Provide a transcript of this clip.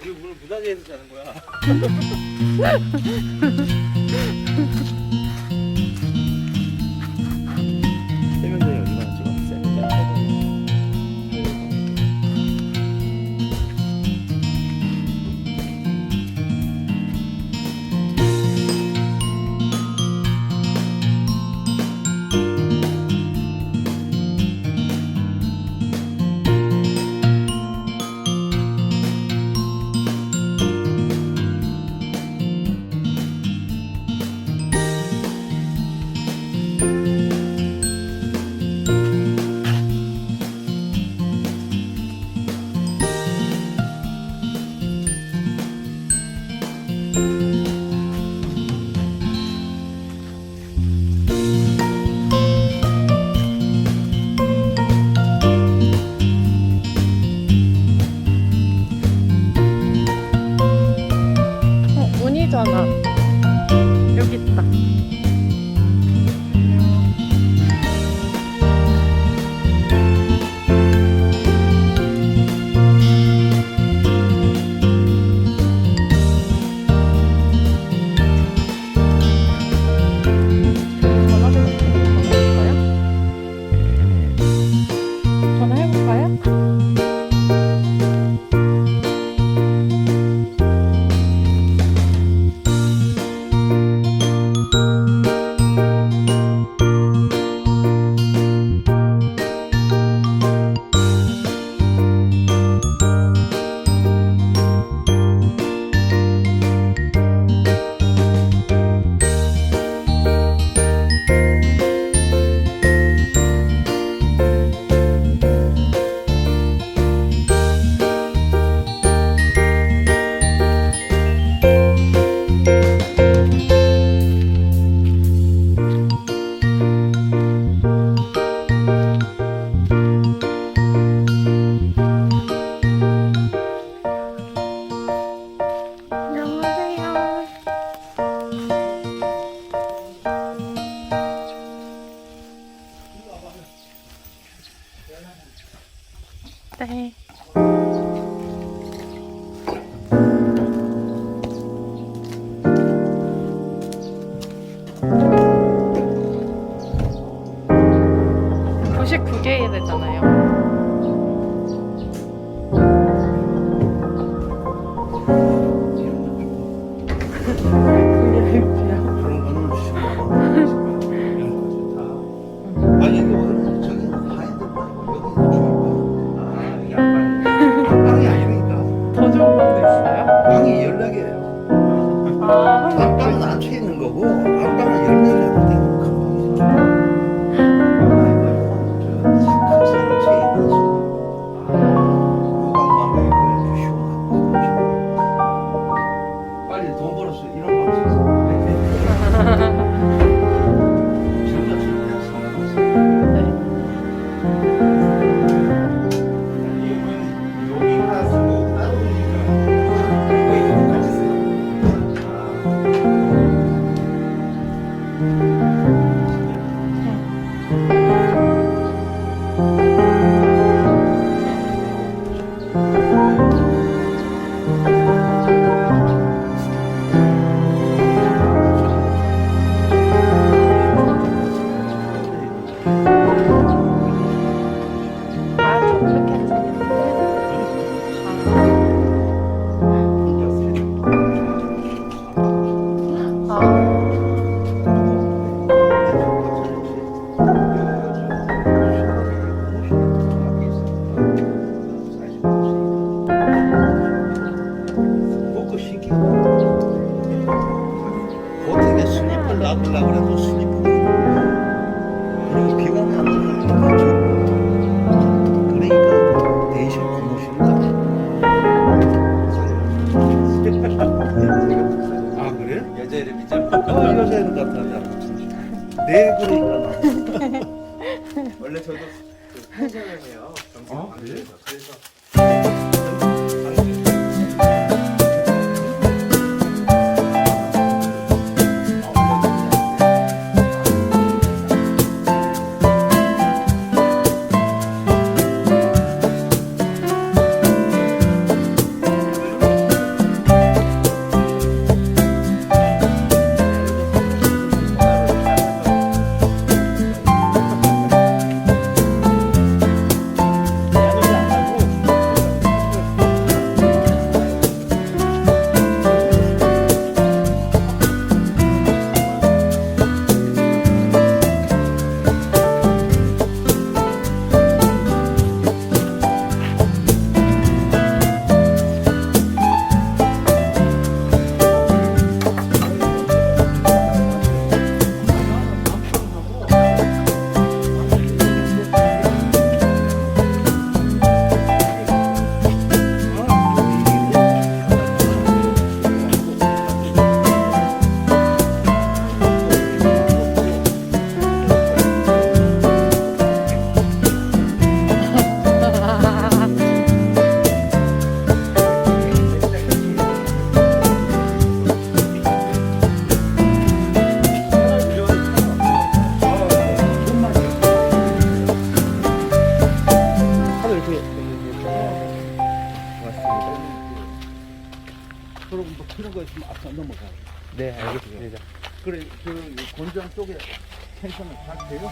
우리 오늘 무단지에서 자는 거야. 네. 개 되잖아요. Música 놔두려고 해도 수입 그리고 비가 가면 누가 좋고 그러니까 내셔만 모신다 아 그래? 여자 이름이 잘 어, 여자 이름 같아 네 그러니까 원래 저도 그 패션을 해요 어? 그래? 그래서 여러분 뭐 필요한 거 있으면 앞서 넘어가요. 네, 알겠습니다. 그래 그 곤장 쪽에 텐션을 잘 돼요.